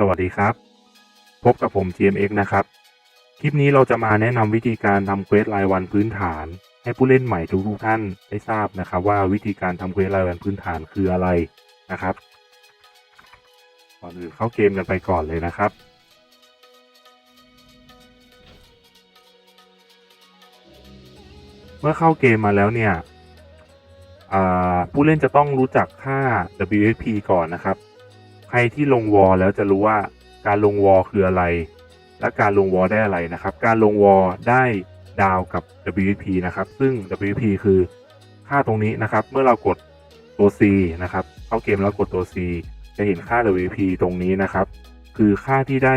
สวัสดีครับ พบกับผม GMX นะครับ คลิปนี้เราจะมาแนะนำวิธีการทำเควสรายวันพื้นฐาน ให้ผู้เล่นใหม่ทุกๆท่านได้ทราบนะครับ ว่าวิธีการทำเควสรายวันพื้นฐานคืออะไรนะครับก่อนอื่นเข้าเกมกันไปก่อนเลยนะครับ เมื่อเข้าเกมมาแล้วเนี่ยผู้เล่นจะต้องรู้จักค่า WFP ก่อนนะครับ ใครที่ลงวอลแล้วจะรู้ว่าการลงวอลคืออะไร และการลงวอลได้อะไรนะครับ การลงวอลได้ดาวกับ WP นะครับ ซึ่ง WP คือค่าตรงนี้นะครับ เมื่อเรากดตัว C นะครับ เข้าเกมแล้วกดตัว C จะเห็นค่า WP ตรงนี้นะครับ คือค่าที่ได้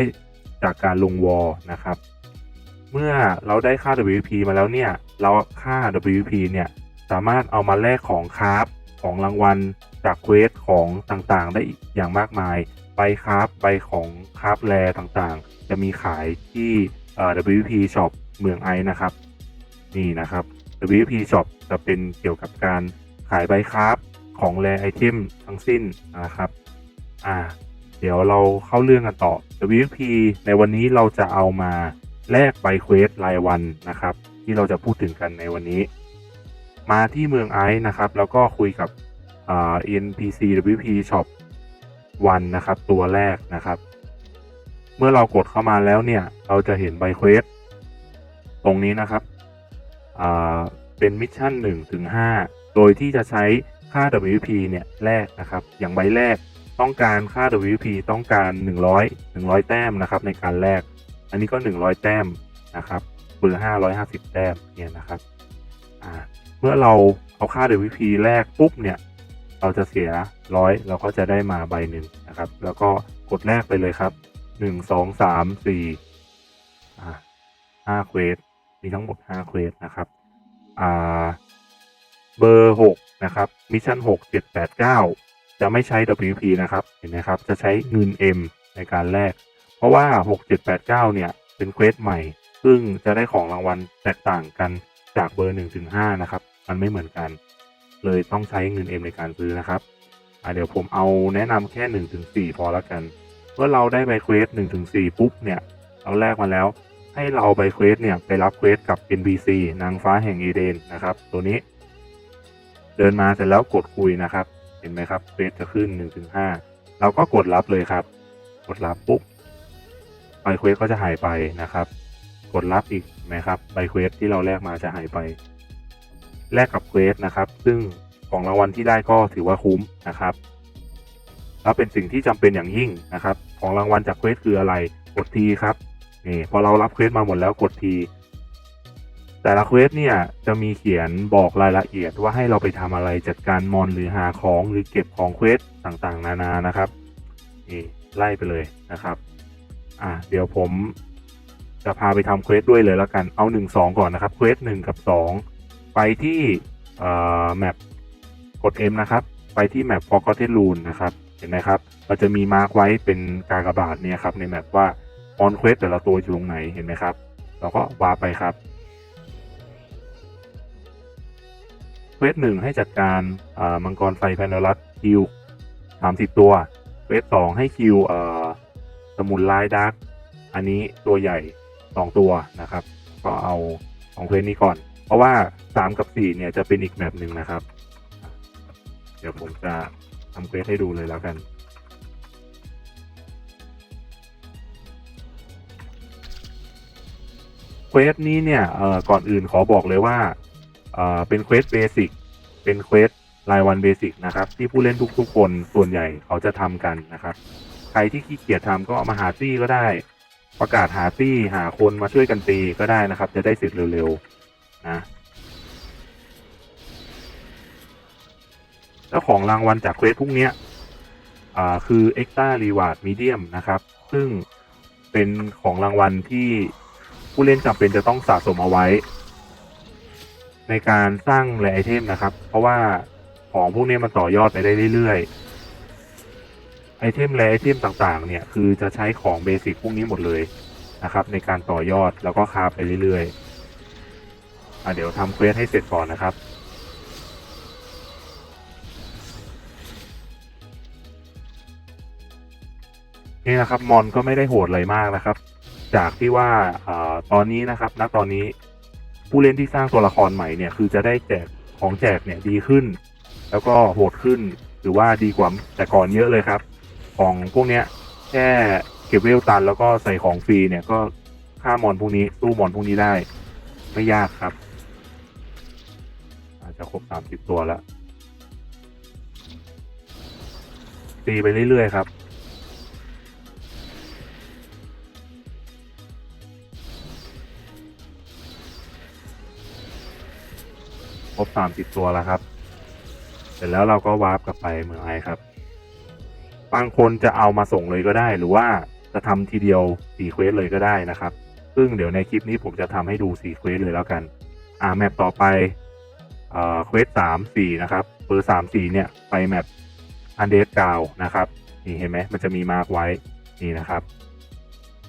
จากการลงวอลนะครับ เมื่อเราได้ค่า WP มาแล้วเนี่ย เราค่า WP เนี่ย สามารถเอามาแลกของคราฟของรางวัล จากเควสของต่างๆ ได้อีกอย่างมากมายใบคราฟใบของคราฟแรต่างๆ จะมีขายที่เอ่อ WP Shop เมืองไอซ์นะครับ นี่นะครับ WP Shop จะเป็นเกี่ยวกับการขายใบคราฟของแรไอเทมทั้งสิ้นนะครับอ่าเดี๋ยวเราเข้าเรื่องกันต่อ WP ในวันนี้เราจะเอามาแลกใบเควสรายวันนะครับ ที่เราจะพูดถึงกันในวันนี้ มาที่เมืองไอซ์นะครับ แล้วก็คุยกับ NPC WP Shop วันนะครับ ตัวแรกนะครับ เมื่อเรากดเข้ามาแล้วเนี่ย เราจะเห็นใบเควสตรงนี้นะครับเป็นมิชชั่น1ถึง5โดยที่จะใช้ค่า WP เนี่ยแลกนะครับ อย่างใบแรกต้องการค่า WP ต้องการ 100 100 แต้มนะครับ ในการแลกอันนี้ก็ 100 แต้มนะครับเบอร์550 แต้มเนี่ยนะครับเมื่อเราเอาค่า WP แรกปุ๊บเนี่ย เราจะเสียร้อยเราก็จะได้มาใบหนึ่งนะครับ แล้วก็กดแรกไปเลยครับหนึ่งสองสามสี่อ่าห้าเควสมีทั้งหมดห้าเควสนะครับอ่าเบอร์หกนะครับมิชชั่นหกเจ็ดแปดเก้าจะไม่ใช้ WP นะครับเห็นไหมครับ จะใช้เงิน M ในการแลกเพราะว่า 6789 เนี่ย เป็นเควสใหม่ ซึ่งจะได้ของรางวัลแตกต่างกันจากเบอร์1ถึง5นะครับ มันไม่เหมือนกัน เลยต้องใช้เงิน M ในการซื้อนะครับอ่าเดี๋ยวผมเอาแนะนำแค่1ถึง4พอและกันเมื่อเราได้ใบเควส1ถึง4ปุ๊บเนี่ยเราแลกมาแล้วให้เราใบเควสเนี่ยไปรับเควสกับ NPC นางฟ้าแห่งอีเดนนะครับ ตัวนี้ เดินมาเสร็จแล้วกดคุยนะครับ เห็นไหมครับเควสจะขึ้น1ถึง5เราก็กดรับเลยครับ กดรับปุ๊บใบเควสก็จะหายไปนะครับ กดรับอีกเห็นไหมครับใบเควสที่เราแลกมาจะหายไป แลกกับเควสนะครับ ซึ่งของรางวัลที่ได้ก็ถือว่าคุ้มนะครับ แล้วเป็นสิ่งที่จำเป็นอย่างยิ่งนะครับ ของรางวัลจากเควสคืออะไรกดทีครับนี่พอเรารับเควสมาหมดแล้วกดที แต่ละเควสเนี่ยจะมีเขียนบอกรายละเอียดว่าให้เราไปทำอะไรจัดการมอนหรือหาของหรือเก็บของเควสต่างๆ นานานะครับนี่ไล่ไปเลยนะครับ อะเดี๋ยวผมจะพาไปทำเควสด้วยเลยแล้วกัน เอาหนึ่งสองก่อนนะครับ เควสหนึ่งกับสอง ไปที่เอ่อแมปกด M นะครับ ไปที่แมป Forgotten Rune นะครับ เห็นไหมครับ เราจะมีมาร์กไว้เป็นกากบาทเนี่ยครับในแมปว่าออนเควสแต่ละตัวอยู่ตรงไหน เห็นไหมครับ เราก็วาไปครับเควสหนึ่งให้จัดการอ่ามังกรไฟแพนเดลัสคิวสามสิบตัวเควสสองให้คิวเอ่อสมุนลายดาร์กอันนี้ตัวใหญ่สองตัวนะครับ ก็เอาของเควสนี้ก่อน เพราะว่าสามกับสี่เนี่ยจะเป็นอีกแมปหนึ่งนะครับ เดี๋ยวผมจะทำเควสให้ดูเลยแล้วกัน เควสนี้เนี่ยก่อนอื่นขอบอกเลยว่าเป็นเควสเบสิกเป็นเควสรายวันเบสิกนะครับ ที่ผู้เล่นทุกๆคนส่วนใหญ่เขาจะทำกันนะครับ ใครที่ขี้เกียจทำก็มาหาตี้ก็ได้ ประกาศหาตี้หาคนมาช่วยกันตีก็ได้นะครับ จะได้เสร็จเร็วๆ นะแล้วของรางวัลจากเควสพวกเนี้ยอ่าคือ Extra Reward Medium นะครับ ซึ่งเป็นของรางวัลที่ผู้เล่นจำเป็นจะต้องสะสมเอาไว้ ในการสร้างแรไอเทมนะครับ เพราะว่าของพวกนี้มันต่อยอดไปได้เรื่อยๆไอเทมแรไอเทมต่างๆ เนี่ย คือจะใช้ของเบสิกพวกนี้หมดเลยนะครับ ในการต่อยอดแล้วก็คาฟไปเรื่อยๆ อะเดี๋ยวทำเควสให้เสร็จก่อนนะครับ นี่นะครับมอนก็ไม่ได้โหดอะไรมากนะครับ จากที่ว่าอตอนนี้นะครับณตอนนี้ผู้เล่นที่สร้างตัวละครใหม่เนี่ยคือจะได้แจกของแจกเนี่ยดีขึ้น แล้วก็โหดขึ้นหรือว่าดีกว่าแต่ก่อนเยอะเลยครับ ของพวกเนี้ยแค่เก็บเวลตันแล้วก็ใส่ของฟรีเนี่ยก็ฆ่ามอนพวกนี้สู้มอนพวกนี้ได้ ไม่ยากครับ จะครบสามสิบตัวแล้ว ตีไปเรื่อย ๆ ครับ ครบสามสิบตัวแล้วครับ เสร็จแล้วเราก็วาร์ปกลับไปเมืองไอครับ บางคนจะเอามาส่งเลยก็ได้ หรือว่าจะทำทีเดียวสี่เควสเลยก็ได้นะครับ ซึ่งเดี๋ยวในคลิปนี้ผมจะทำให้ดูสี่เควสเลยแล้วกัน อ่าแมปต่อไป เออเควสสามสี่นะครับเบอร์สามสี่เนี่ยไปแมปอันเดสกาวนะครับนี่เห็นไหมมันจะมีมาร์กไว้นี่นะครับ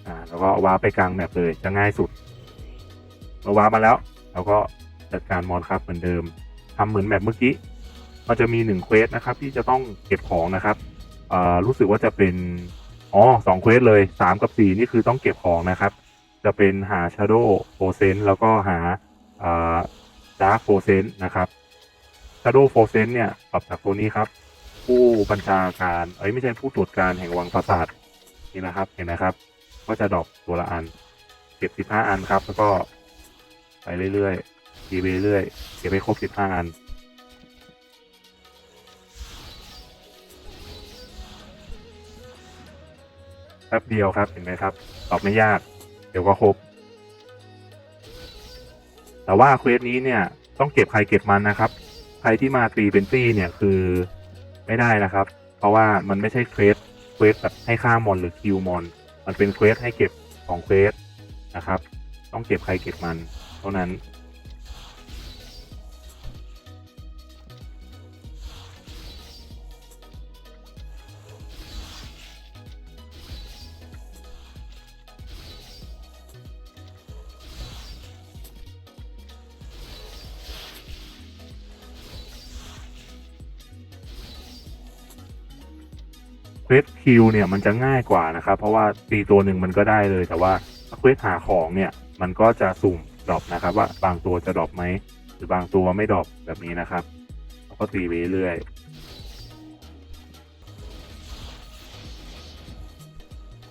อ่าแล้วก็วาไปกลางแมปเลยจะง่ายสุดเมื่อวามาแล้วเราก็จัดการมอนครับเหมือนเดิมทำเหมือนแมปเมื่อกี้มันจะมีหนึ่งเควสนะครับ ที่จะต้องเก็บของนะครับเอ่อรู้สึกว่าจะเป็นอ๋อสองเควสเลยสามกับสี่นี่คือต้องเก็บของนะครับ จะเป็นหา Shadow f o r c e n แล้วก็หาอ่อ Dark f o r c e นะครับ Shadow f o r c e เนี่ย ปรับจากตัวนี้ครับ ผู้บัญชาการเอ้ยไม่ใช่ผู้ตรวจการแห่งวังปราสาทนี่นะครับ เห็นนะครับ ก็จะดรอปตัวละอัน เก็บ15อันครับ แล้วก็ไปเรื่อยๆตีไปเรื่อยๆเก็บให้ครบ15อันแป๊บเดียวครับเห็นไหมครับ ตอบไม่ยาก เดี๋ยวก็ครบ แต่ว่าเควสนี้เนี่ยต้องเก็บใครเก็บมันนะครับ ใครที่มาตีเป็นตี้เนี่ยคือไม่ได้นะครับ เพราะว่ามันไม่ใช่เควสเควสแบบให้ฆ่ามอนหรือคิวมอนมันเป็นเควสให้เก็บของเควสนะครับ ต้องเก็บใครเก็บมันเท่านั้น คิวเนี่ยมันจะง่ายกว่านะครับ เพราะว่าตีตัวหนึ่งมันก็ได้เลย แต่ว่าเควสหาของเนี่ยมันก็จะสุ่มดรอปนะครับ ว่าบางตัวจะดรอปไหมหรือบางตัวไม่ดรอปแบบนี้นะครับแล้วก็ตีไปเรื่อย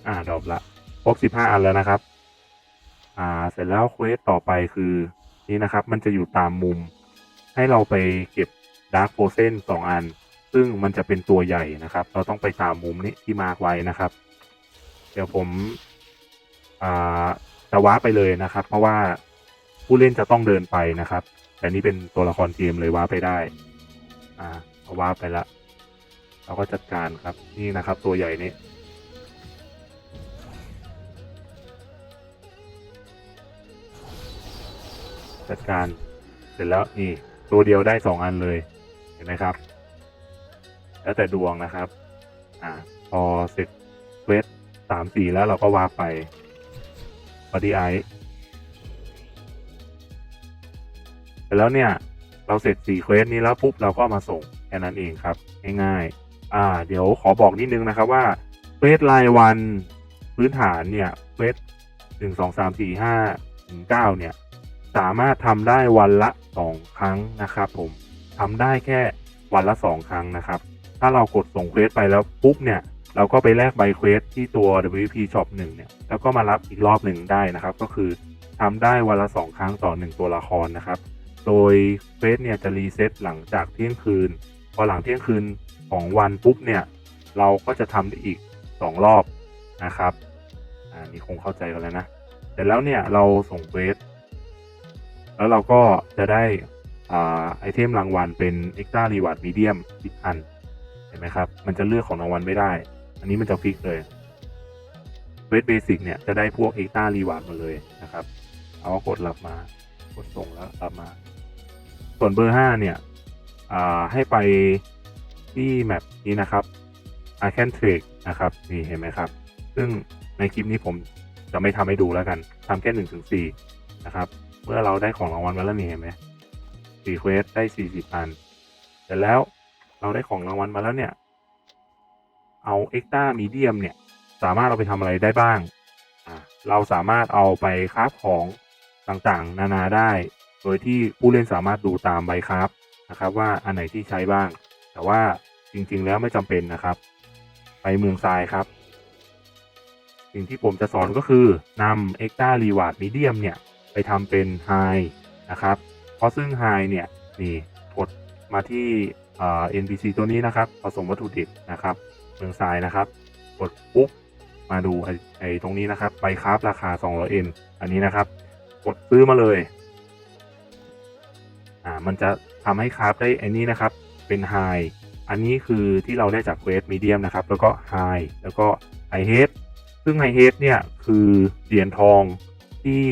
อ่าดรอปละครบสิบห้าอันแล้วนะครับ อ่าเสร็จแล้วเควสต่อไปคือนี่นะครับ มันจะอยู่ตามมุม ให้เราไปเก็บดาร์ f โฟเซนสองอัน ซึ่งมันจะเป็นตัวใหญ่นะครับ เราต้องไปตามมุมนี้ที่มาร์กไว้นะครับ เดี๋ยวผมอ่าจะว้าไปเลยนะครับ เพราะว่าผู้เล่นจะต้องเดินไปนะครับ แต่นี่เป็นตัวละครเกมเลยว้าไปได้ อ่าเอาว้าร์ปไปละเราก็จัดการครับนี่นะครับ ตัวใหญ่นี้จัดการเสร็จแล้วนี่ตัวเดียวได้สองอันเลยเห็นไหมครับ แล้วแต่ดวงนะครับ อ่า พอเสร็จเวสสามสี่แล้วเราก็วาร์ปไปปฏิไอแล้วเนี่ย เราเสร็จสี่เควสนี้แล้วปุ๊บเราก็มาส่งแค่นั้นเองครับ ง่ายๆ อ่า เดี๋ยวขอบอกนิดนึงนะครับว่าเควสรายวันพื้นฐานเนี่ยเควสหนึ่งสองสามสี่ห้าถึงเก้าเนี่ย สามารถทำได้วันละสองครั้งนะครับ ผมทำได้แค่วันละสองครั้งนะครับ ถ้าเรากดส่งเควสไปแล้วปุ๊บเนี่ยเราก็ไปแลกใบเควสที่ตัว WP Shop 1เนี่ยแล้วก็มารับอีกรอบหนึ่งได้นะครับ ก็คือทำได้วันละสองครั้งต่อหนึ่งตัวละครนะครับ โดยเควสเนี่ยจะรีเซ็ตหลังจากเที่ยงคืน พอหลังเที่ยงคืนของวันปุ๊บเนี่ยเราก็จะทำได้อีกสองรอบนะครับอ่านี่คงเข้าใจกันแล้วนะแต่แล้วเนี่ยเราส่งเควสแล้วเราก็จะได้อ่าไอเทมรางวัลเป็น Extra Reward Medium อีกอัน เห็นไหมครับ มันจะเลือกของรางวัลไม่ได้ อันนี้มันจะฟิกเลยเวทเบสิกเนี่ยจะได้พวก Extra Reward มาเลยนะครับ เอากดรับมากดส่งแล้วรับมา ส่วนเบอร์ห้าเนี่ยให้ไปที่แมปนี้นะครับ I can trade นะครับนี่เห็นไหมครับ ซึ่งในคลิปนี้ผมจะไม่ทำให้ดูแล้วกันทำแค่หนึ่งถึงสี่นะครับ เมื่อเราได้ของรางวัลมาแล้วนี่เห็นไหมสี่เควสได้สี่สิบอัน เสร็จแล้ว เราได้ของรางวัลมาแล้วเนี่ย เอาเอ็กต้ามีเดียมเนี่ย สามารถเอาไปทำอะไรได้บ้าง เราสามารถเอาไปคราฟของต่างๆ นานาได้ โดยที่ผู้เล่นสามารถดูตามใบคราฟนะครับ ว่าอันไหนที่ใช้บ้าง แต่ว่าจริงๆแล้วไม่จำเป็นนะครับ ไปเมืองทรายครับ สิ่งที่ผมจะสอนก็คือนำ Extra Reward Medium เนี่ย ไปทำเป็น High นะครับ เพราะซึ่ง High เนี่ยนี่กดมาที่ เอ่อ NPC ตัวนี้นะครับ ผสมวัตถุดิบนะครับเมืองทรายนะครับ กดปุ๊บมาดูไอไอตรงนี้นะครับใบคราฟราคา 200 n อันนี้นะครับ กดซื้อมาเลยอ่ามันจะทำให้คราฟได้อ้นี้นะครับ เป็น High อันนี้คือที่เราได้จากเวสมีเดียมนะครับ แล้วก็ High แล้วก็ High Head ซึ่ง High Head เนี่ยคือเหรียญทองที่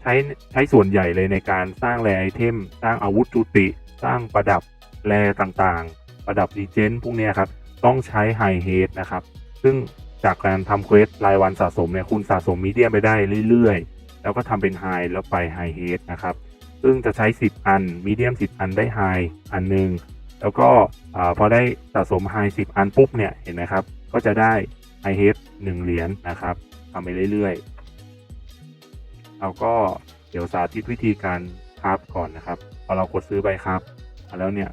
ใช้ใช้ส่วนใหญ่เลยในการสร้างแรไอเทม สร้างอาวุธจุติ สร้างประดับ แรต่างๆ ประดับดีเจนพวกนี้ครับ ต้องใช้ High Head นะครับ ซึ่งจากการทำเควสรายวันสะสมเนี่ยคุณสะสมมีเดียมไปได้เรื่อยๆ แล้วก็ทำเป็น High แล้วไป High Head นะครับ ซึ่งจะใช้ 10 อันมีเดียม 10 อันได้ High อันหนึงแล้วก็พอได้สะสม High 10 อันปุ๊บเนี่ยเห็นไหมครับ ก็จะได้ High Head 1เหรียญนะครับทำไปเรื่อยๆเราก็เดี๋ยวสาธิตวิธีการคราฟก่อนนะครับ พอเรากดซื้อใบคราฟมาแล้วเนี่ย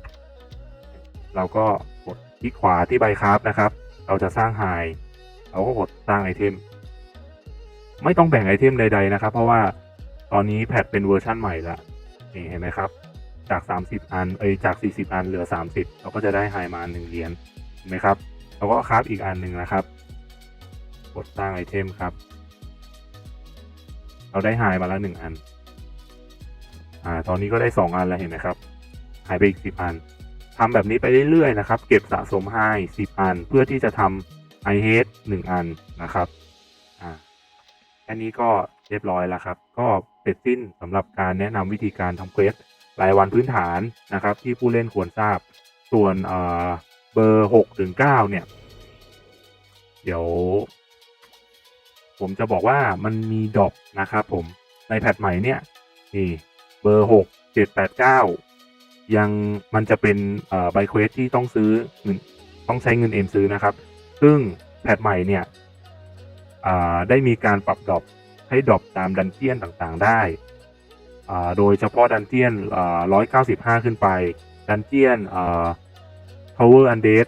เราก็กดคลิกขวาที่ใบคราฟนะครับ เราจะสร้างไฮเราก็กดสร้างไอเทม ไม่ต้องแบ่งไอเทมใด ๆ นะครับ เพราะว่าตอนนี้แพทเป็นเวอร์ชั่นใหม่ละนี่เห็นไหมครับ จาก 30 อันเอ้ยจาก 40 อันเหลือ 30 เราก็จะได้ไฮมาหนึ่งเหรียญเห็นไหมครับเราก็คราฟอีกอันหนึ่งนะครับ กดสร้างไอเทมครับ เราได้ไฮมาแล้วหนึ่งอัน อ่า ตอนนี้ก็ได้2อันแล้วเห็นไหมครับ หายไปอีก10อัน ทำแบบนี้ไปเรื่อยๆนะครับ เก็บสะสมไฮ10อัน เพื่อที่จะทำไอเฮดหนึ่งอันนะครับอ่าแค่นี้ก็เรียบร้อยแล้วครับ ก็เสร็จสิ้นสำหรับการแนะนำวิธีการทำเควสรายวันพื้นฐานนะครับ ที่ผู้เล่นควรทราบ ส่วนเอ่อเบอร์หกถึงเก้าเนี่ย เดี๋ยว ผมจะบอกว่ามันมีดอปนะครับผมในแพทใหม่เนี่ยนี่เบอร์หกเจ็ดแปดเก้า ยังมันจะเป็นเอ่อใบเควสที่ต้องซื้อเงินต้องใช้เงินเอ็มซื้อนะครับ ซึ่งแพทใหม่เนี่ยได้มีการปรับดรอปให้ดรอปตามดันเจียนต่างๆได้โดยเฉพาะดันเจียนร้อยเก้าสิบห้าขึ้นไป ดันเจียน Power Undead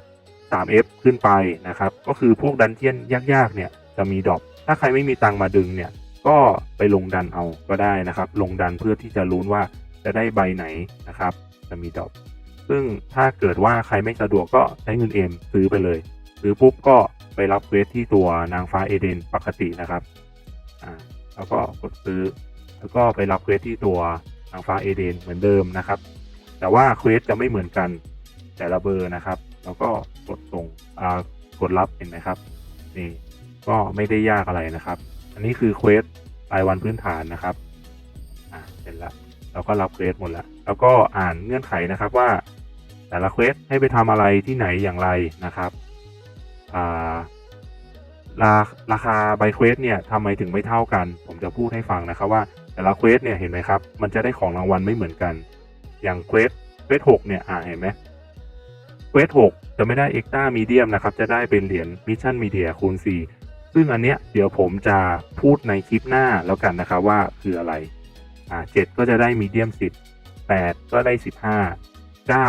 3F ขึ้นไปนะครับ ก็คือพวกดันเจียนยากๆ เนี่ยจะมีดรอป ถ้าใครไม่มีตังมาดึงเนี่ย ก็ไปลงดันเอาก็ได้นะครับ ลงดันเพื่อที่จะลุ้นว่าจะได้ใบไหนนะครับ จะมีดรอปซึ่งถ้าเกิดว่าใครไม่สะดวกก็ใช้เงินเอ็มซื้อไปเลย ซื้อปุ๊บก็ไปรับเควสที่ตัวนางฟ้าเอเดนปกตินะครับอ่าแล้วก็กดซื้อ แล้วก็ไปรับเควสที่ตัวนางฟ้าเอเดนเหมือนเดิมนะครับ แต่ว่าเควสจะไม่เหมือนกันแต่ละเบอร์นะครับ แล้วก็กดส่งอ่ากดรับเห็นไหมครับนี่ก็ไม่ได้ยากอะไรนะครับ อันนี้คือเควสรายวันพื้นฐานนะครับอ่าเสร็จแล้ว เราก็รับเควสหมดแล้ว แล้วก็อ่านเงื่อนไขนะครับว่า แต่ละเควสให้ไปทำอะไรที่ไหนอย่างไรนะครับาราราคาใบเควสเนี่ยทำไมถึงไม่เท่ากัน ผมจะพูดให้ฟังนะครับว่าแต่ละเควสเนี่ยเห็นไหมครับ มันจะได้ของรางวัลไม่เหมือนกัน อย่างเควสเควสหกเนี่ยอ่าเห็นไหมเควสหกจะไม่ได้เอ็กต้ามีเดียมนะครับ จะได้เป็นเหรียญมิชชั่นมีเดียคูณสี่ซึ่งอันเนี้ยเดี๋ยวผมจะพูดในคลิปหน้าแล้วกันนะครับว่าคืออะไร อ่าเจ็ดก็จะได้มีเดียมสิบแปดก็ได้สิบห้าเก้า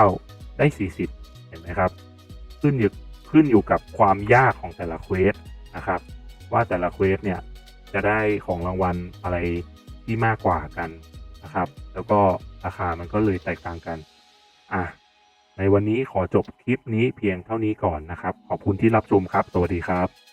ได้สี่สิบเห็นไหมครับ ขึ้นอยู่ขึ้นอยู่กับความยากของแต่ละเควสนะครับ ว่าแต่ละเควสเนี่ยจะได้ของรางวัลอะไรที่มากกว่ากันนะครับ แล้วก็ราคามันก็เลยแตกต่างกัน อะในวันนี้ขอจบคลิปนี้เพียงเท่านี้ก่อนนะครับ ขอบคุณที่รับชมครับ สวัสดีครับ